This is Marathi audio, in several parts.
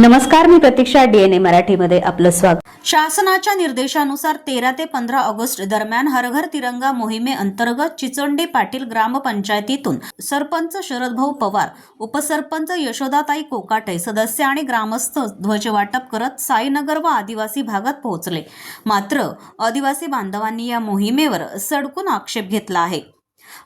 नमस्कार मी प्रतीक्षा डीएनए मराठीमध्ये आपलं स्वागत. शासनाच्या निर्देशानुसार तेरा ते पंधरा ऑगस्ट दरम्यान हरघर तिरंगा तिरंगा मोहिमेअंतर्गत चिचोंडी पाटील ग्रामपंचायतीतून सरपंच शरदभाऊ पवार उपसरपंच यशोदाताई कोकाटे सदस्य आणि ग्रामस्थ ध्वज वाटप करत साईनगर व आदिवासी भागात पोहोचले. मात्र आदिवासी बांधवांनी या मोहिमेवर सडकून आक्षेप घेतला आहे.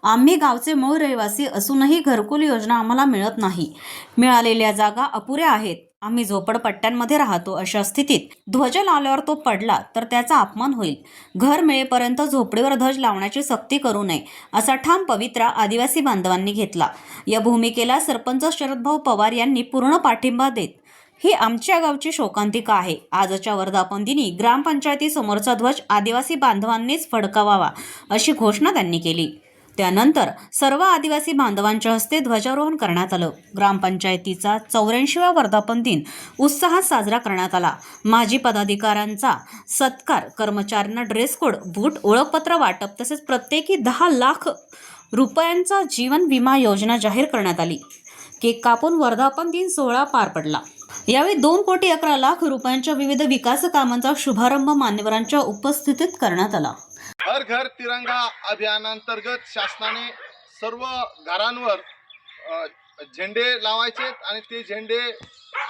आम्ही गावचे मूळ रहिवासी असूनही घरकुल योजना आम्हाला मिळत नाही. मिळालेल्या जागा अपुऱ्या आहेत. आम्ही झोपडपट्ट्यांमध्ये राहतो अशा स्थितीत. ध्वज लावल्यावर तो पडला तर त्याचा अपमान होईल. घर मिळेपर्यंत झोपडीवर ध्वज लावण्याची सक्ती करू नये असा ठाम पवित्रा आदिवासी बांधवांनी घेतला. या भूमिकेला सरपंच शरदभाऊ पवार यांनी पूर्ण पाठिंबा देत. ही आमच्या गावची शोकांतिका आहे. आजच्या वर्धापन दिनी ग्रामपंचायतीसमोरचा ध्वज आदिवासी बांधवांनीच फडकावावा अशी घोषणा त्यांनी केली. त्यानंतर सर्व आदिवासी बांधवांच्या हस्ते ध्वजारोहण करण्यात आलं. ग्रामपंचायतीचा चौऱ्याऐंशीवा वर्धापन दिन उत्साहात साजरा करण्यात आला. माजी पदाधिकाऱ्यांचा सत्कार कर्मचाऱ्यांना ड्रेस कोड बूट ओळखपत्र वाटप तसेच प्रत्येकी दहा लाख रुपयांचा जीवन विमा योजना जाहीर करण्यात आली. केक कापून वर्धापन दिन सोहळा पार पडला. यावेळी दोन कोटी अकरा लाख रुपयांच्या विविध विकास कामांचा शुभारंभ मान्यवरांच्या उपस्थितीत करण्यात आला. हर घर तिरंगा अभियानांतर्गत शासनाने सर्व घरांवर झेंडे लावायचे आणि ते झेंडे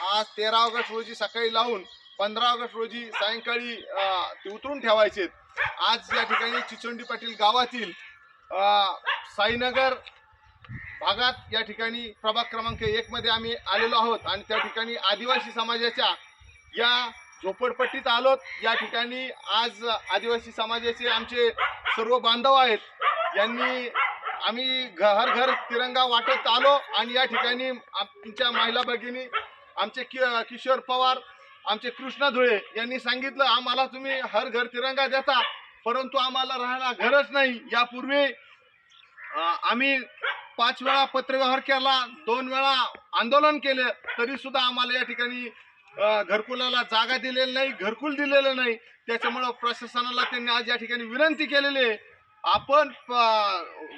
आज तेरा ऑगस्ट रोजी सकाळी लावून पंधरा ऑगस्ट रोजी सायंकाळी ते उतरून ठेवायचे आज या ठिकाणी चिचोंडी पाटील गावातील साईनगर भागात या ठिकाणी प्रभाग क्रमांक एकमध्ये आम्ही आलेलो आहोत आणि त्या ठिकाणी आदिवासी समाजाच्या या झोपडपट्टीत आलोत. या ठिकाणी आज आदिवासी समाजाचे आमचे सर्व बांधव आहेत. यांनी आम्ही घ हर घर तिरंगा वाटत आलो आणि या ठिकाणी आमच्या महिला भगिनी आमचे कि किशोर पवार आमचे कृष्णा धुळे यांनी सांगितलं आम्हाला तुम्ही हर घर तिरंगा देता परंतु आम्हाला राहायला घरच नाही. यापूर्वी आम्ही पाच वेळा पत्रव्यवहार केला दोन वेळा आंदोलन केलं तरी सुद्धा आम्हाला या ठिकाणी घरकुलाला जागा दिलेली नाही घरकुल दिलेलं नाही. त्याच्यामुळं प्रशासनाला त्यांनी आज या ठिकाणी विनंती केलेली आहे. आपण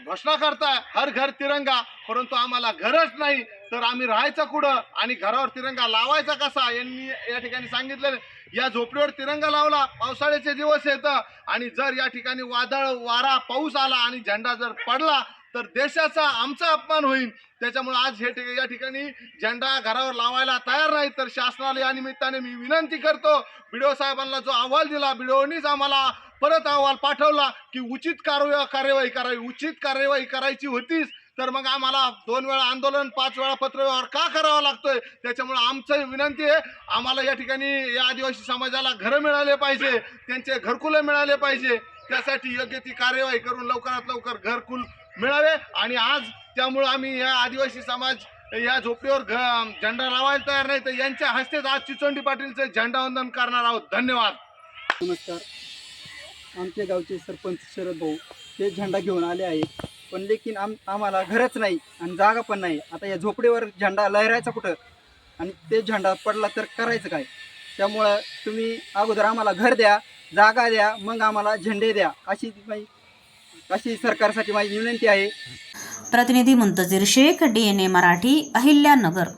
घोषणा करताय हर घर तिरंगा परंतु आम्हाला घरच नाही. तर आम्ही राहायचं कुठं आणि घरावर तिरंगा लावायचा कसा यांनी या ठिकाणी सांगितलं या झोपडीवर तिरंगा लावला पावसाळ्याचे दिवस येतं आणि जर या ठिकाणी वादळ वारा पाऊस आला आणि झेंडा जर पडला तर देशाचा आमचा अपमान होईल. त्याच्यामुळे आज हे या ठिकाणी झेंडा घरावर लावायला तयार नाही तर शासनाला या निमित्ताने मी विनंती करतो. बीडीओ साहेबांना जो अहवाल दिला बीडीओनीच आम्हाला परत अहवाल पाठवला की उचित कार्य कार्यवाही करावी. उचित कार्यवाही करायची होतीच तर मग आम्हाला दोन वेळा आंदोलन पाच वेळा पत्रव्यवहार का करावा लागतोय? त्याच्यामुळे आमचं विनंती आहे. आम्हाला या ठिकाणी या आदिवासी समाजाला घरं मिळाले पाहिजे त्यांचे घरकुलं मिळाले पाहिजे. त्यासाठी योग्य ती कार्यवाही करून लवकरात लवकर घरकुल मिळावे आणि आज त्यामुळं आम्ही या आदिवासी समाज या झोपडीवर घ झेंडा लावायला तयार नाही. तर यांच्या हस्तेच आज चिचोंडी पाटीलचं झेंडावंदन करणार आहोत. धन्यवाद. नमस्कार. आमच्या गावचे सरपंच शरद भाऊ ते झेंडा घेऊन आले आहेत. पण लेकिन आम आम्हाला घरच नाही आणि जागा पण नाही. आता या झोपडीवर झेंडा लहरायचा कुठं? आणि ते झेंडा पडला तर करायचं काय? त्यामुळं तुम्ही अगोदर आम्हाला घर द्या जागा द्या मग आम्हाला झेंडे द्या. अशी माझी अशी सरकारसाठी माझी विनंती आहे. प्रतिनिधी Muntazir Shaikh D N A Marathi Ahilyanagar.